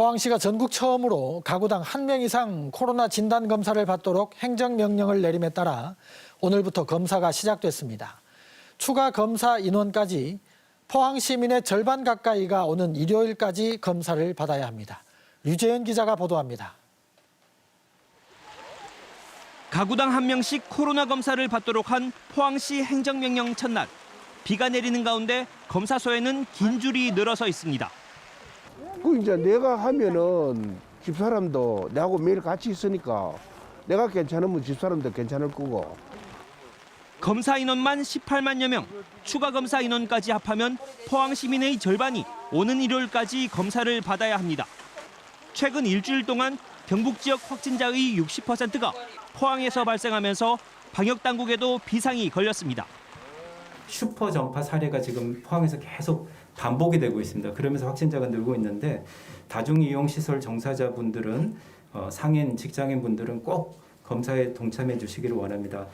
포항시가 전국 처음으로 가구당 한 명 이상 코로나 진단 검사를 받도록 행정명령을 내림에 따라 오늘부터 검사가 시작됐습니다. 추가 검사 인원까지 포항 시민의 절반 가까이가 오는 일요일까지 검사를 받아야 합니다. 류재현 기자가 보도합니다. 가구당 한 명씩 코로나 검사를 받도록 한 포항시 행정명령 첫날. 비가 내리는 가운데 검사소에는 긴 줄이 늘어서 있습니다. 그 이제 내가 하면은 집사람도 내하고 매일 같이 있으니까 내가 괜찮으면 집사람도 괜찮을 거고 검사 인원만 18만여 명, 추가 검사 인원까지 합하면 포항 시민의 절반이 오는 일요일까지 검사를 받아야 합니다. 최근 일주일 동안 경북 지역 확진자의 60%가 포항에서 발생하면서 방역 당국에도 비상이 걸렸습니다. 슈퍼 전파 사례가 지금 포항에서 계속 반복이 되고 있습니다. 그러면서 확진자가 늘고 있는데 다중이용시설 종사자분들은 어, 상인 직장인분들은 꼭 검사에 동참해 주시기를 원합니다.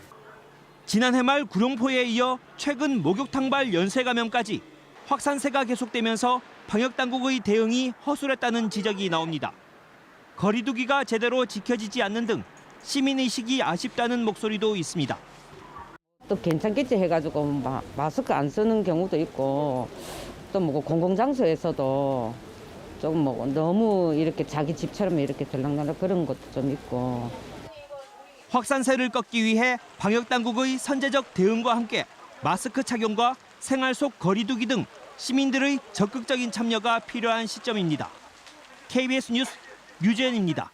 지난해 말 구룡포에 이어 최근 목욕탕발 연쇄 감염까지 확산세가 계속되면서 방역 당국의 대응이 허술했다는 지적이 나옵니다. 거리두기가 제대로 지켜지지 않는 등 시민 의식이 아쉽다는 목소리도 있습니다. 또 괜찮겠지 해가지고 마, 마스크 안 쓰는 경우도 있고 또 뭐 공공장소에서도 조금 뭐 너무 이렇게 자기 집처럼 이렇게 들락날락 그런 것도 좀 있고 확산세를 꺾기 위해 방역 당국의 선제적 대응과 함께 마스크 착용과 생활 속 거리두기 등 시민들의 적극적인 참여가 필요한 시점입니다. KBS 뉴스 류재현입니다.